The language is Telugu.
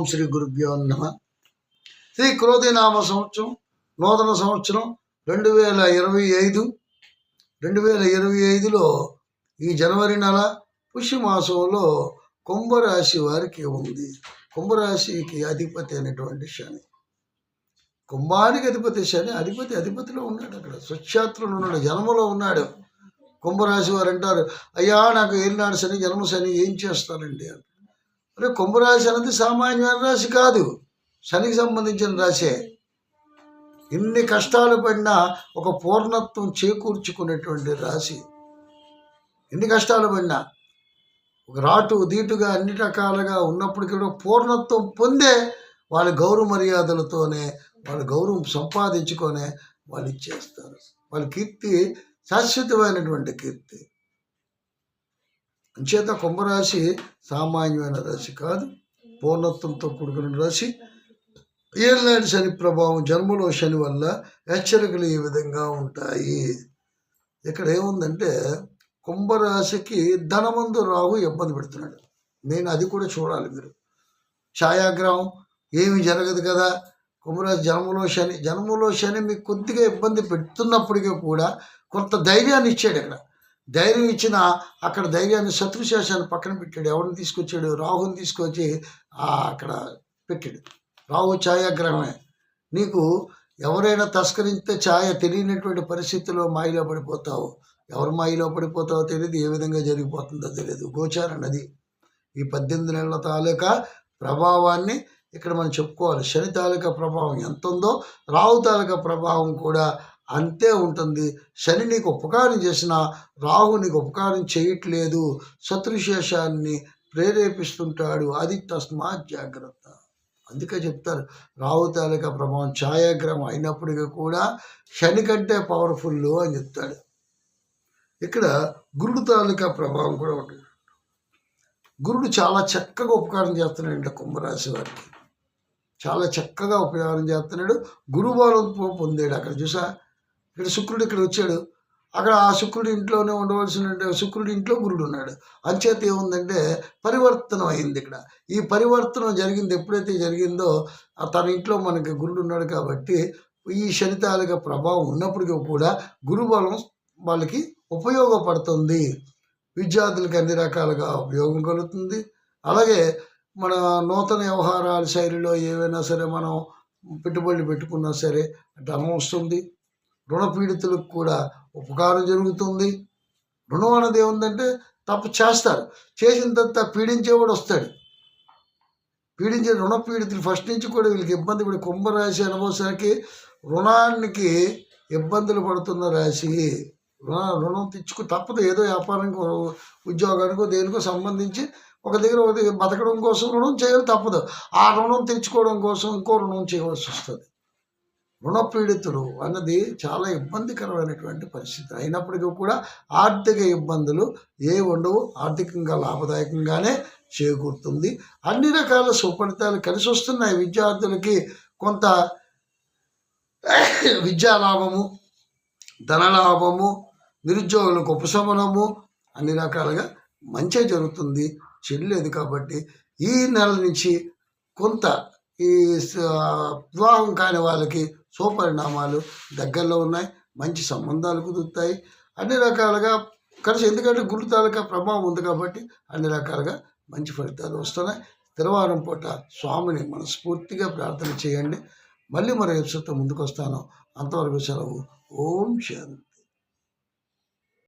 ఓం శ్రీ గురుభ్యో నమ. శ్రీ క్రోధినామ సంవత్సరం నూతన సంవత్సరం రెండు వేల ఇరవై ఐదు. రెండు వేల ఇరవై ఐదులో ఈ జనవరి నెల పుష్యమాసంలో కుంభరాశి వారికి ఉంది. కుంభరాశికి అధిపతి అనేటువంటి శని. కుంభానికి అధిపతి శని అధిపతి అధిపతిలో ఉన్నాడు అక్కడ. స్వచ్ఛాత్రులు ఉన్నాడు జన్మలో ఉన్నాడు. కుంభరాశి వారు అంటారు అయ్యా నాకు ఏలినాడు శని జన్మ శని ఏం చేస్తానండి అని మరి కుంభరాశి అనేది సామాన్యమైన రాశి కాదు. శనికి సంబంధించిన రాశే. ఇన్ని కష్టాలు పడినా ఒక పూర్ణత్వం చేకూర్చుకునేటువంటి రాశి. ఎన్ని కష్టాలు పడినా ఒక రాటు దీటుగా అన్ని రకాలుగా ఉన్నప్పటికీ కూడా పూర్ణత్వం పొందే వాళ్ళ గౌరవ మర్యాదలతోనే వాళ్ళ గౌరవం సంపాదించుకొనే వాళ్ళు ఇచ్చేస్తారు వాళ్ళ కీర్తి శాశ్వతమైనటువంటి కీర్తి. అంచేత కుంభరాశి సామాన్యమైన రాశి కాదు. పూర్ణత్వంతో కూడుకున్న రాశి. ఏళ్ళనాటి శని ప్రభావం జన్మలో శని వల్ల హెచ్చరికలు ఈ విధంగా ఉంటాయి. ఇక్కడ ఏముందంటే కుంభరాశికి ధనమందు రాహు ఇబ్బంది పెడుతున్నాడు. నేను అది కూడా చూడాలి మీరు. ఛాయాగ్రహం ఏమి జరగదు కదా. కుంభరాశి జన్మలో శని జన్మలో శని మీకు కొద్దిగా ఇబ్బంది పెడుతున్నప్పటికీ కూడా కొంత ధైర్యాన్ని ఇచ్చాడు ఇక్కడ. ధైర్యం ఇచ్చిన అక్కడ ధైర్యాన్ని శత్రుశేషాన్ని పక్కన పెట్టాడు. ఎవరిని తీసుకొచ్చాడు? రాహుని తీసుకొచ్చి అక్కడ పెట్టాడు. రాహు ఛాయాగ్రహమే. నీకు ఎవరైనా తస్కరిస్తే ఛాయ తెలియనటువంటి పరిస్థితుల్లో మాయలో పడిపోతావు. ఎవరు మాయలో పడిపోతావో తెలియదు ఏ విధంగా జరిగిపోతుందో తెలియదు గోచార నది. ఈ పద్దెనిమిది నెలల తాలూకా ప్రభావాన్ని ఇక్కడ మనం చెప్పుకోవాలి. శని తాలూకా ప్రభావం ఎంత ఉందో రావు తాలూకా ప్రభావం కూడా అంతే ఉంటుంది. శని నీకు ఉపకారం చేసిన రాహు నీకు ఉపకారం చేయట్లేదు. శత్రుశేషాన్ని ప్రేరేపిస్తుంటాడు. అది తస్మాత్ జాగ్రత్త. అందుకే చెప్తారు రాహు తాలూకా ప్రభావం ఛాయాగ్రహం అయినప్పటికీ కూడా శని కంటే పవర్ఫుల్ అని చెప్తాడు. ఇక్కడ గురుడు తాలూకా ప్రభావం కూడా ఉంటుంది గురుడు చాలా చక్కగా ఉపకారం చేస్తున్నాడు కుంభరాశి వారికి. చాలా చక్కగా ఉపకారం చేస్తున్నాడు. గురువారం పొందాడు అక్కడ. చూసా? ఇక్కడ శుక్రుడు ఇక్కడ వచ్చాడు. అక్కడ ఆ శుక్రుడి ఇంట్లోనే ఉండవలసిన శుక్రుడి ఇంట్లో గురుడు ఉన్నాడు. అంచేత ఏముందంటే పరివర్తనం అయింది ఇక్కడ. ఈ పరివర్తనం జరిగింది ఎప్పుడైతే జరిగిందో తన ఇంట్లో మనకి గురుడు ఉన్నాడు కాబట్టి ఈ శనితాలుగా ప్రభావం ఉన్నప్పటికీ కూడా గురుబలం వాళ్ళకి ఉపయోగపడుతుంది. విద్యార్థులకి అన్ని రకాలుగా ఉపయోగం కలుగుతుంది. అలాగే మన నూతన వ్యవహారాల శైలిలో ఏవైనా సరే మనం పెట్టుబడులు పెట్టుకున్నా సరే ధనం వస్తుంది. రుణపీడితులకు కూడా ఉపకారం జరుగుతుంది. రుణం అన్నది ఏముందంటే తప్పు చేస్తారు. చేసిన తర్వాత పీడించేవాడు వస్తాడు. పీడించే రుణ పీడితులు ఫస్ట్ నుంచి కూడా వీళ్ళకి ఇబ్బంది పడి కుంభరాశి అనుభవసరికి రుణానికి ఇబ్బందులు పడుతున్న రాశి రుణ రుణం తెచ్చుకు తప్పదు. ఏదో వ్యాపారానికి ఉద్యోగానికో దేనికో సంబంధించి ఒక దగ్గర ఒక దగ్గర బతకడం కోసం రుణం చేయాలి తప్పదు. ఆ రుణం తెచ్చుకోవడం కోసం ఇంకో రుణం చేయవలసి వస్తుంది. రుణపీడితుడు అన్నది చాలా ఇబ్బందికరమైనటువంటి పరిస్థితి. అయినప్పటికీ కూడా ఆర్థిక ఇబ్బందులు ఏ ఉండవు ఆర్థికంగా లాభదాయకంగానే చేకూరుతుంది. అన్ని రకాల సుఫలితాలు కలిసి వస్తున్నాయి. విద్యార్థులకి కొంత విద్యా లాభము ధనలాభము నిరుద్యోగులకు ఉపశమనము అన్ని రకాలుగా మంచి జరుగుతుంది. చెల్లేదు కాబట్టి ఈ నెల నుంచి కొంత ఈ వివాహం కాని వాళ్ళకి సుపరిణామాలు దగ్గరలో ఉన్నాయి మంచి సంబంధాలు కుదురుతాయి. అన్ని రకాలుగా కలిసి ఎందుకంటే గురు తాలూకా ప్రభావం ఉంది కాబట్టి అన్ని రకాలుగా మంచి ఫలితాలు వస్తున్నాయి. తిరువారం పూట స్వామిని మనస్ఫూర్తిగా ప్రార్థన చేయండి. మళ్ళీ మరో ఎపిసోడ్తో ముందుకు వస్తాను. అంతవరకు సెలవు. ఓం శాంతి.